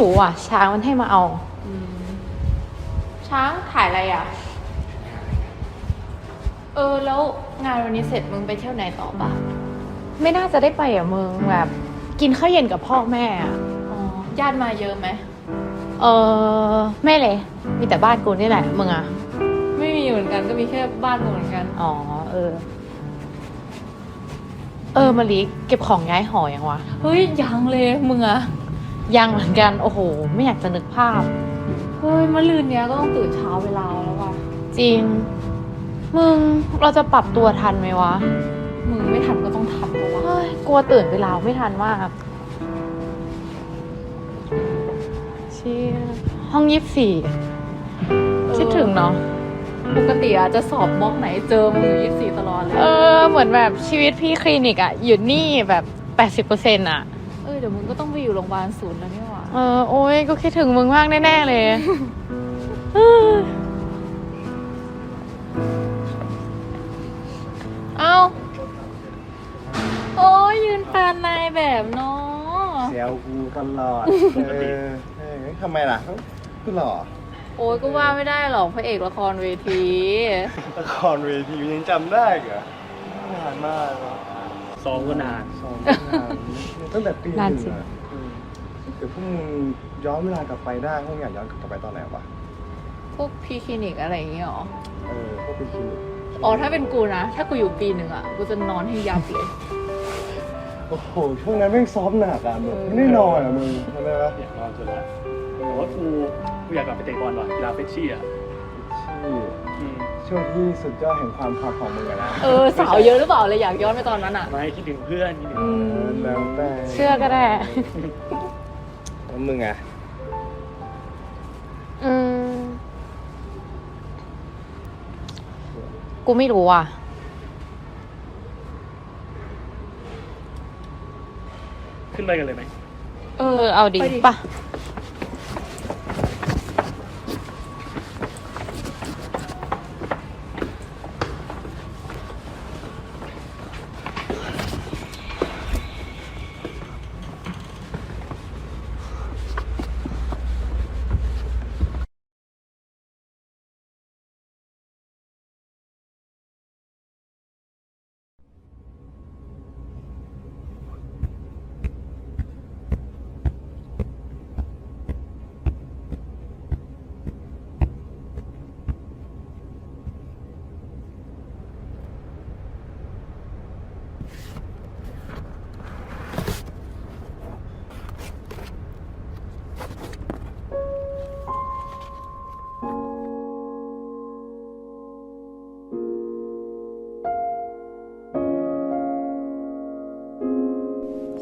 รู้อะ ช้างมันให้มาเอา ช้างถ่ายอะไรอะ เออ แล้วงานวันนี้เสร็จมึงไปเที่ยวไหนต่อปะไม่น่าจะได้ไปอะมึงแบบ กินข้าวเย็นกับพ่อแม่อะอ๋อญาติมาเยอะไหม เออไม่เลย มีแต่บ้านกูนี่แหละ มึงอะ ไม่มีเหมือนกันก็มีแค่บ้านมึงเหมือนกัน อ๋อ เออ เออมาลิเก็บของย้ายหอยังวะ เฮ้ยยังเลยมึงอะยังเหมือนกัน โอ้โห ไม่อยากจะนึกภาพ เฮ้ยมะรืนเนี้ยก็ต้องตื่นเช้าเวลาแล้วว่ะ จริง มึงเราจะปรับตัวทันไหมวะ มึงไม่ทันก็ต้องทำเพราะว่าเฮ้ยกลัวตื่นเวลาไม่ทันมากเชี่ยห้องยี่สิบสี่คิดถึงเนาะ ปกติอะจะสอบบล็อกไหนเจอมึงอยู่ยี่สิบสี่ตลอดเลย เออ เหมือนแบบชีวิตพี่คลินิกอะอยู่นี่แบบแปดสิบเปอร์เซ็นต์อะเออเดี๋ยวมึงก็ต้องไปอยู่โรงพยาบาลศูนย์แล้วนี่หว่าเออ โอ้ยก็คิดถึงมึงมากแน่ ๆ เลย เออเอ้าโอ้ยยืนแฟนนายแบบเนาะเซลกูตลอด เออเออทำไมล่ะกูหล่อ โอ้ยก็ว่าไม่ได้หรอกพระเอกละครเวที ละครเวทียังจำได้เหรอนานมากเนอะซ้อมก็นาน สองนานตั้งแต่ปีหนานนึ่งจริง อะอืมเดี๋ยวพวกมึงย้อนเวลากลับไปได้พวกมึงอยากย้อนกลับไปตอนไหนวะพวกพีคลินิกอะไรอย่างเงี้ยหรอ เออพวกไปคลินิกอ๋อถ้าเป็นกูนะ ถ้ากูอยู่ปีหนึ่งอะ กูจะนอนให้ยับเลย โอ้โหช่วงนั้นแม่งซ้อมหนักอะมึงไม่ได้นอนอะมึงทำไมวะอยากนอนจนละแต่ว่ากู กูอยากกลับไปเตะบอลว่ะกีฬาเฟชชี่อะที่อืมช่วงที่สุดยอดแห่งความฮอตของมึงอะนะเออสาวเยอะหรือเปล่าเลยอยากย้อนไปตอนนั้นอะ ไม่คิดถึงเพื่อนคิดถึงเออแล้วแต่เชื่อก็ได้ แล้วมึงอะอืม กูไม่รู้อะ ขึ้นไปกันเลยไหมเอเออเอาดีไปดิ ป่ะ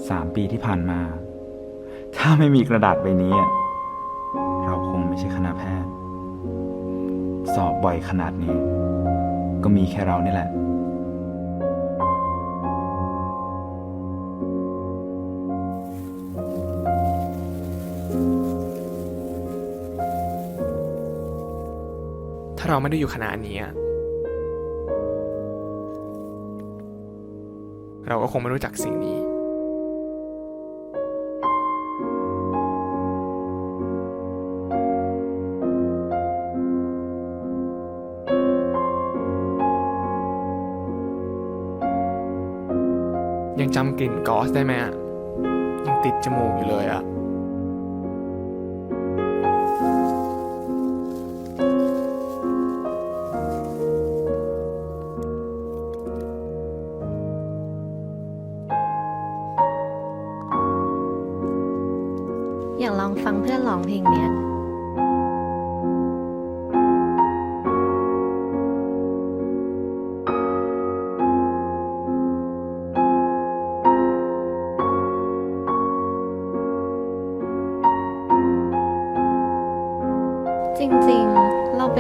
สามปีที่ผ่านมา ถ้าไม่มีกระดาษใบนี้ เราคงไม่ใช่คณะแพทย์ สอบบ่อยขนาดนี้ ก็มีแค่เรานี่แหละถ้าเราไม่ได้อยู่คณะนี้ เราก็คงไม่รู้จักสิ่งนี้ ยังจำกลิ่นกอสได้ไหมอะยังติดจมูกอยู่เลยอะอยากลองฟังเพื่อนร้องเพลงเนี้ย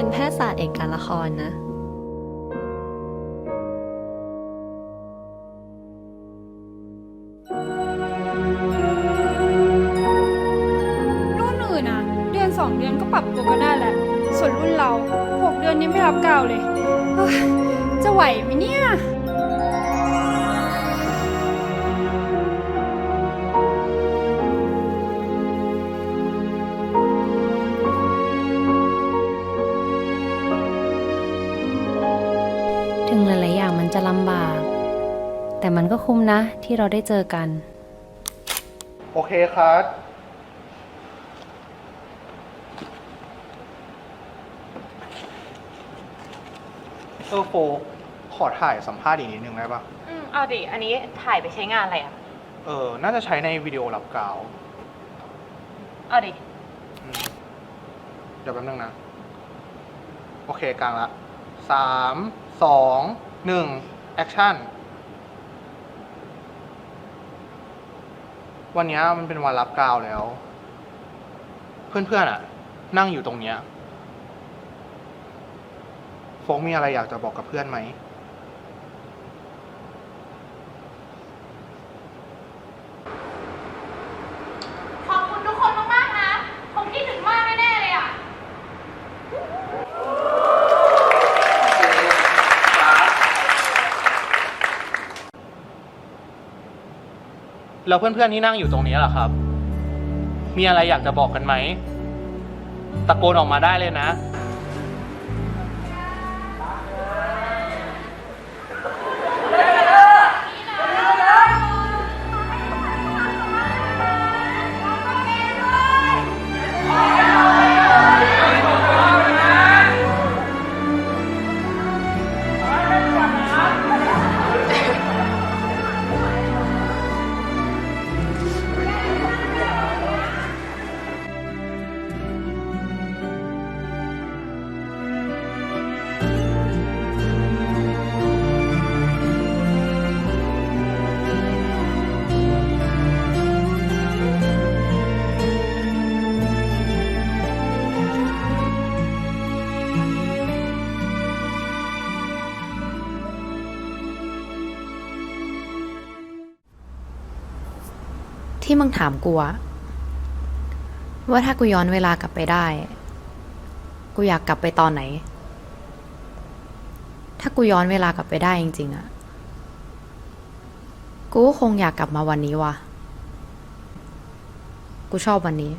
เป็นแพทยศาสตร์เอกการละครนะ รุ่นอื่นอะเดือนสองเดือนก็ปรับตัวก็ได้แหละ ส่วนรุ่นเราหกเดือนนี้ไม่รับกาวเลยเฮ้ยจะไหวไหมเนี่ย แต่มันก็คุ้มนะที่เราได้เจอกัน โอเคครับ เออโฟกขอถ่ายสัมภาษณ์อีกนิดนึงได้ปะอืมเอาดิ อันนี้ถ่ายไปใช้งานอะไรอะ เออ น่าจะใช้ในวิดีโอรับกล่าวเอาดิ อืมเดี๋ยวแป๊บนึงนะ โอเคกลางละสาม สองหนึ่งแอคชั่น วันนี้มันเป็นวันรับกาวแล้ว เพื่อนๆอะ นั่งอยู่ตรงเนี้ย โฟกมีอะไรอยากจะบอกกับเพื่อนไหม ขอบคุณทุกคนมากๆนะ ผมคิดถึงมากแน่ๆเลยอะ แล้วเพื่อนๆที่นั่งอยู่ตรงนี้ล่ะครับ มีอะไรอยากจะบอกกันไหม ตะโกนออกมาได้เลยนะ ที่มึงถามกูอะว่าถ้ากูย้อนเวลากลับไปได้ กูอยากกลับไปตอนไหน ถ้ากูย้อนเวลากลับไปได้จริงๆอะกูก็คงอยากกลับมาวันนี้ว่ะ กูชอบวันนี้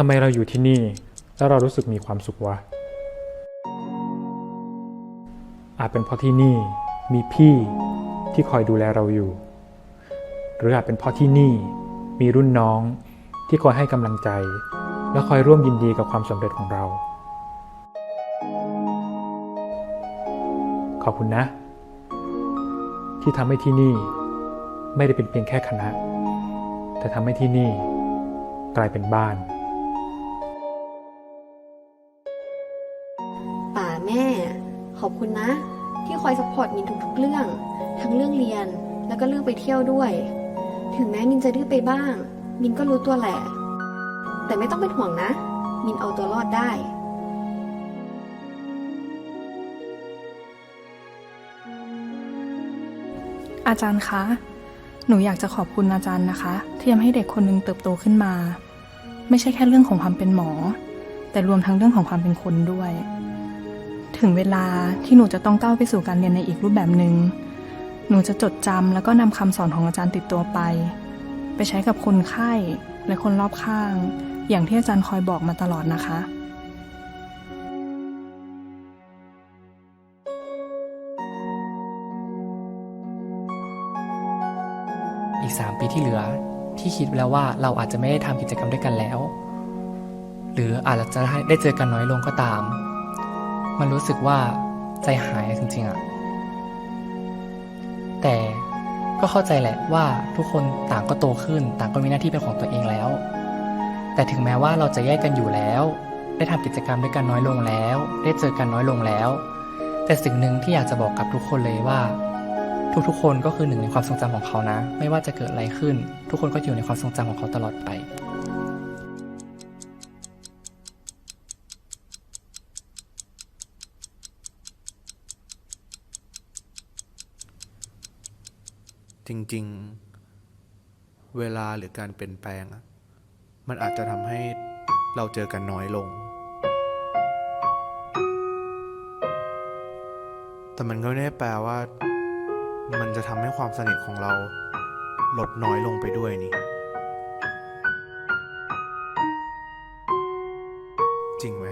ทำไมเราอยู่ที่นี่ แล้วเรารู้สึกมีความสุขวะ อาจเป็นเพราะที่นี่มีพี่ที่คอยดูแลเราอยู่ หรืออาจเป็นเพราะที่นี่มีรุ่นน้องที่คอยให้กำลังใจ และคอยร่วมยินดีกับความสำเร็จของเรา ขอบคุณนะ ที่ทำให้ที่นี่ไม่ได้เป็นเพียงแค่คณะ แต่ทำให้ที่นี่กลายเป็นบ้าน แม่ ขอบคุณนะ ที่คอยสปอร์ตมินทุกๆเรื่อง ทั้งเรื่องเรียนแล้วก็เรื่องไปเที่ยวด้วย ถึงแม้มินจะดื้อไปบ้าง มินก็รู้ตัวแหละ แต่ไม่ต้องเป็นห่วงนะ มินเอาตัวรอดได้อาจารย์คะ หนูอยากจะขอบคุณอาจารย์นะคะ ที่ทำให้เด็กคนหนึงเติบโตขึ้นมา ไม่ใช่แค่เรื่องของความเป็นหมอ แต่รวมทั้งเรื่องของความเป็นคนด้วย ถึงเวลาที่หนูจะต้องก้าวไปสู่การเรียนในอีกรูปแบบหนึง่งหนูจะจดจำแล้วก็นำคำสอนของอาจารย์ติดตัวไป ไปใช้กับคนไข้และคนรอบข้าง อย่างที่อาจารย์คอยบอกมาตลอดนะคะ อีก 3 ปีที่เหลือที่คิดแล้วว่าเราอาจจะไม่ได้ทำกิจกรรมด้วยกันแล้ว หรืออาจจะได้เจอกันน้อยลงก็ตาม มันรู้สึกว่าใจหายจริงๆอะแต่ก็เข้าใจแหละว่าทุกคนต่างก็โตขึ้น ต่างก็มีหน้าที่เป็นของตัวเองแล้ว แต่ถึงแม้ว่าเราจะแยกกันอยู่แล้ว ได้ทำกิจกรรมด้วยกันน้อยลงแล้ว ได้เจอกันน้อยลงแล้ว แต่สิ่งหนึ่งที่อยากจะบอกกับทุกคนเลยว่า ทุกๆคนก็คือหนึ่งในความทรงจำของเขานะ ไม่ว่าจะเกิดอะไรขึ้น ทุกคนก็อยู่ในความทรงจำของเขาตลอดไป จริง ๆ เวลาหรือการเปลี่ยนแปลง มันอาจจะทำให้เราเจอกันน้อยลง แต่มันก็ไม่ได้แปลว่า มันจะทำให้ความสนิทของเราลดน้อยลงไปด้วยนี่ จริงไหม